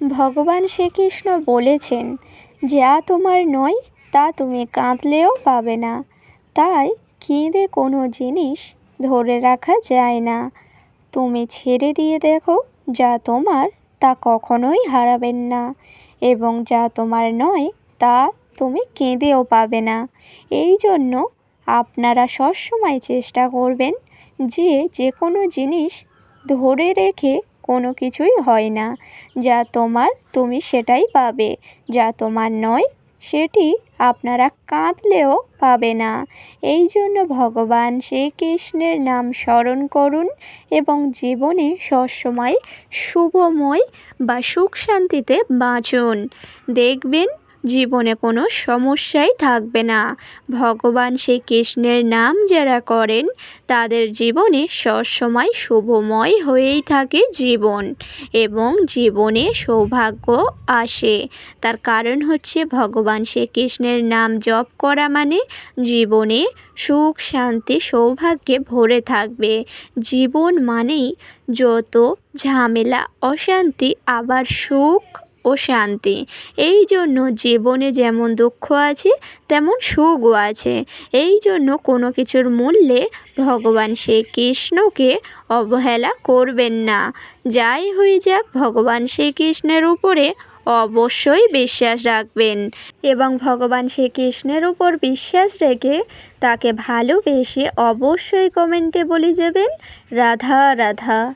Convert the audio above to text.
ভগবান শ্রীকৃষ্ণ বলেছেন, যা তোমার নয়, তা তুমি কাঁদলেও পাবে না। তাই কেঁদে কোনো জিনিস ধরে রাখা যায় না। তুমি ছেড়ে দিয়ে দেখো, যা তোমার, তা কখনোই হারাবেন না। এবং যা তোমার নয়, তা তুমি কেঁদেও পাবে না। এই জন্য আপনারা সবসময় চেষ্টা করবেন যে যে কোনো জিনিস ধরে রেখে কোনো কিছুই হয় না। যা তোমার, তুমি সেটাই পাবে। যা তোমার নয়, সেটি আপনারা কাঁদলেও পাবে না। এই জন্য ভগবান শ্রীকৃষ্ণের নাম স্মরণ করুন এবং জীবনে সবসময় শুভময় বা সুখ শান্তিতে বাঁচুন। দেখবেন জীবনে কোনো সমস্যাই থাকবে না। ভগবান শ্রীকৃষ্ণের নাম যারা করেন, তাদের জীবনে সবসময় শুভময় হয়েই থাকে জীবন এবং জীবনে সৌভাগ্য আসে। তার কারণ হচ্ছে ভগবান শ্রীকৃষ্ণের নাম জপ করা মানে জীবনে সুখ, শান্তি, সৌভাগ্যে ভরে থাকবে। জীবন মানেই যত ঝামেলা, অশান্তি, আবার সুখ ও শান্তি। এই জন্য জীবনে যেমন দুঃখ আছে, তেমন সুখও আছে। এই জন্য কোনো কিছুর মূল্যে ভগবান শ্রীকৃষ্ণকে অবহেলা করবেন না। যাই হয়ে যাক, ভগবান শ্রীকৃষ্ণের উপরে অবশ্যই বিশ্বাস রাখবেন এবং ভগবান শ্রীকৃষ্ণের উপর বিশ্বাস রেখে তাকে ভালোবেসে অবশ্যই কমেন্টে বলে যাবেন। রাধা রাধা।